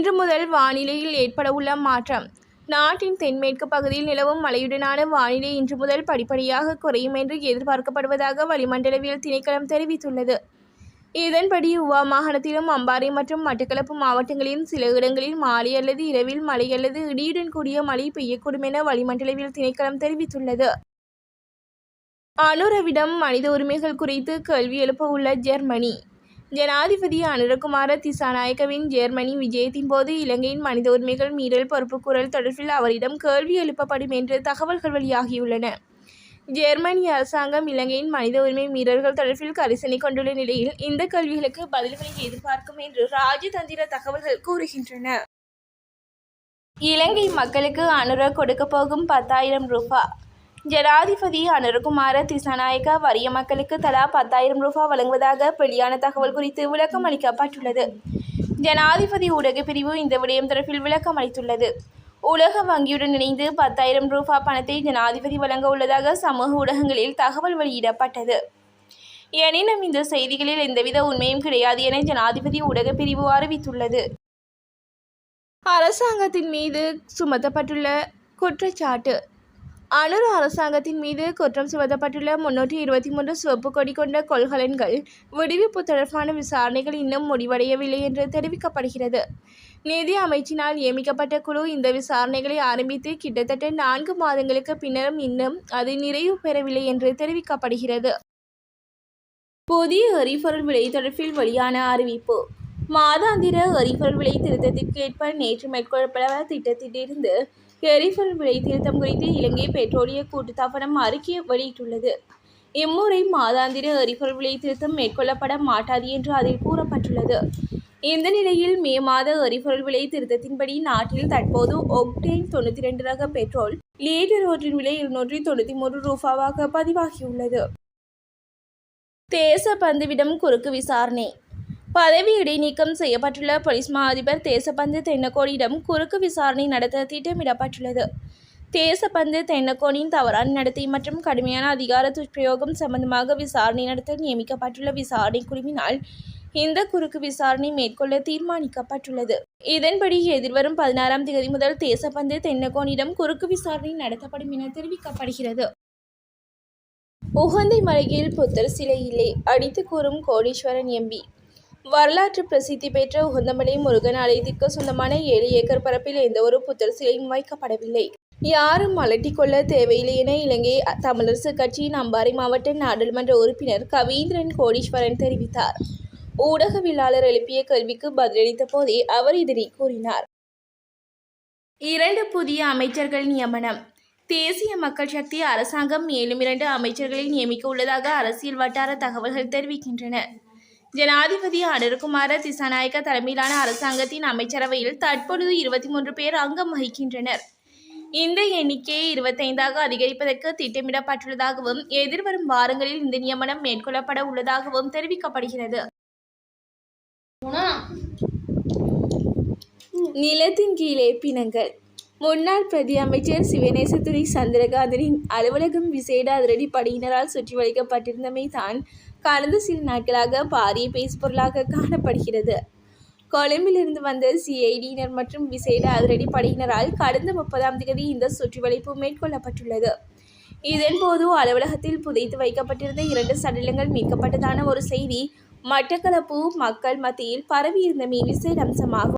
இன்று முதல் வானிலையில் ஏற்படவுள்ள மாற்றம். நாட்டின் தென்மேற்கு பகுதியில் நிலவும் மழையுடனான வானிலை இன்று முதல் படிப்படியாக குறையும் என்று எதிர்பார்க்கப்படுவதாக வளிமண்டலவியல் திணைக்களம் தெரிவித்துள்ளது. இதன்படி உவா மாகாணத்திலும் அம்பாறை மற்றும் மட்டக்களப்பு மாவட்டங்களின் சில இடங்களில் மாலை அல்லது இரவில் மழை அல்லது இடியுடன் கூடிய மழை பெய்யக்கூடும் என வளிமண்டலவியல் திணைக்களம் தெரிவித்துள்ளது. அனுரவிடம் மனித உரிமைகள் குறித்து கேள்வி எழுப்ப உள்ள ஜெர்மனி ஜனாதிபதி அனுரகுமார திசாநாயக்கவின் ஜெர்மனி விஜயத்தின் போது இலங்கையின் மனித உரிமைகள் மீறல் பொறுப்புக்கூறல் தொடர்பில் அவரிடம் கேள்வி எழுப்பப்படும் என்று தகவல்கள் வெளியாகியுள்ளன. ஜெர்மனி அரசாங்கம் இலங்கையின் மனித உரிமை மீறல்கள் தொடர்பில் கரிசனை கொண்டுள்ள நிலையில் இந்த கேள்விகளுக்கு பதில்களை எதிர்பார்க்கும் என்று ராஜதந்திர தகவல்கள் கூறுகின்றன. இலங்கை மக்களுக்கு அனுர கொடுக்க போகும் பத்தாயிரம் ரூபாய் ஜனாதிபதி அனுரகுமார திசாநாயக்க வறிய மக்களுக்கு தலா பத்தாயிரம் ரூபாய் வழங்குவதாக வெளியான தகவல் குறித்து விளக்கம் அளிக்கப்பட்டுள்ளது. ஜனாதிபதி ஊடகப் பிரிவு இந்த விடயம் தொடர்பில் விளக்கம் அளித்துள்ளது. உலக வங்கியுடன் இணைந்து பத்தாயிரம் ரூபாய் பணத்தை ஜனாதிபதி வழங்க உள்ளதாக சமூக ஊடகங்களில் தகவல் வெளியிடப்பட்டது. எனினும் இந்த செய்திகளில் எந்தவித உண்மையும் கிடையாது என ஜனாதிபதி ஊடகப் பிரிவு அறிவித்துள்ளது. அரசாங்கத்தின் மீது சுமத்தப்பட்டுள்ள குற்றச்சாட்டு. அனுர அரசாங்கத்தின் மீது குற்றம் சுமத்தப்பட்டுள்ள முன்னூற்றி இருபத்தி மூன்று சிவப்பு கொடி கொண்ட கொள்கலன்கள் விடுவிப்பு தொடர்பான விசாரணைகள் இன்னும் முடிவடையவில்லை என்று தெரிவிக்கப்படுகிறது. நிதி அமைச்சினால் நியமிக்கப்பட்ட குழு இந்த விசாரணைகளை ஆரம்பித்து கிட்டத்தட்ட நான்கு மாதங்களுக்கு பின்னரும் இன்னும் அது நிறைவு பெறவில்லை என்று தெரிவிக்கப்படுகிறது. புதிய எரிபொருள் விலை தொடர்பில் வெளியான அறிவிப்பு. மாதாந்திர எரிபொருள் விலை திருத்தத்திற்கேற்ப நேற்று மேற்கொள்ளப்பட திட்டத்திலிருந்து எரிபொருள் விலை திருத்தம் குறித்து இலங்கை பெட்ரோலிய கூட்டுத்தாபனம் அறிக்கை வெளியிட்டுள்ளது. இம்முறை மாதாந்திர எரிபொருள் விலை திருத்தம் மேற்கொள்ளப்பட மாட்டாது என்று அதில் கூறப்பட்டுள்ளது. இந்த நிலையில் மே மாத எரிபொருள் விலை திருத்தத்தின்படி நாட்டில் தற்போது ஒக்டேன் தொண்ணூற்றி ரெண்டு ரக பெட்ரோல் லிட்டர் ஒன்றின் விலை இருநூற்றி தொண்ணூற்றி மூன்று ரூபாவாக பதிவாகியுள்ளது. தேச பந்துவிடம் குறுக்கு விசாரணை. பதவி இடைநீக்கம் செய்யப்பட்டுள்ள போலீஸ் மா அதிபர் தேசபந்து தென்னக்கோனிடம் குறுக்கு விசாரணை நடத்த திட்டமிடப்பட்டுள்ளது. தேசபந்து தென்னக்கோனின் தவறான நடத்தை மற்றும் கடுமையான அதிகார துஷ்பிரயோகம் சம்பந்தமாக விசாரணை நடத்த நியமிக்கப்பட்டுள்ள விசாரணை குழுவினால் இந்த குறுக்கு விசாரணை மேற்கொள்ள தீர்மானிக்கப்பட்டுள்ளது. இதன்படி எதிர்வரும் பதினாறாம் தேதி முதல் தேசப்பந்து தென்னக்கோனிடம் குறுக்கு விசாரணை நடத்தப்படும் என தெரிவிக்கப்படுகிறது. உகந்தை மலையில் புத்தர் சிலை இல்லை அடித்து கூறும் கோடீஸ்வரன் எம்பி வரலாற்று பிரசித்தி பெற்ற உகந்தமலை முருகன் ஆலயத்திற்கு சொந்தமான ஏழு ஏக்கர் பரப்பில் எந்த ஒரு புத்தர் சிலையும் வைக்கப்படவில்லை. யாரும் அலட்டிக்கொள்ள தேவையில்லை என இலங்கை தமிழரசு கட்சியின் அம்பாறை மாவட்ட நாடாளுமன்ற உறுப்பினர் கவீந்திரன் கோடீஸ்வரன் தெரிவித்தார். ஊடகவியலாளர் எழுப்பிய கேள்விக்கு பதிலளித்த போதே அவர் இதனை கூறினார். இரண்டு புதிய அமைச்சர்கள் நியமனம். தேசிய மக்கள் சக்தி அரசாங்கம் மேலும் இரண்டு அமைச்சர்களை நியமிக்க உள்ளதாக அரசியல் வட்டார தகவல்கள் தெரிவிக்கின்றன. ஜனாதிபதி அனுர்குமார திசாநாயக்க தலைமையிலான அரசாங்கத்தின் அமைச்சரவையில் தற்பொழுது இருபத்தி மூன்று பேர் அங்கம் வகிக்கின்றனர். இந்த எண்ணிக்கையை இருபத்தைந்தாக அதிகரிப்பதற்கு திட்டமிடப்பட்டுள்ளதாகவும் எதிர்வரும் வாரங்களில் இந்த நியமனம் மேற்கொள்ளப்பட உள்ளதாகவும் தெரிவிக்கப்படுகிறது. நிலத்தின் கீழே பிணங்கள். முன்னாள் பிரதி அமைச்சர் சிவநேசத்துறை சந்திரகாந்தனின் அலுவலகம் விசேட அதிரடிப்படையினரால் சுற்றி வளைக்கப்பட்டிருந்தமை தான் கடந்த சில நாட்களாக பாரிய பேசுபொருளாக காணப்படுகிறது. கொழும்பிலிருந்து வந்த சிஐடியினர் மற்றும் விசேட அதிரடி படையினரால் கடந்த முப்பதாம் தேதி இந்த சுற்றிவளைப்பு மேற்கொள்ளப்பட்டுள்ளது. இதன்போது அலுவலகத்தில் புதைத்து வைக்கப்பட்டிருந்த இரண்டு சடலங்கள் மீட்கப்பட்டதான ஒரு செய்தி மட்டக்களப்பு மக்கள் மத்தியில் பரவியிருந்தமை விசேட அம்சமாகும்.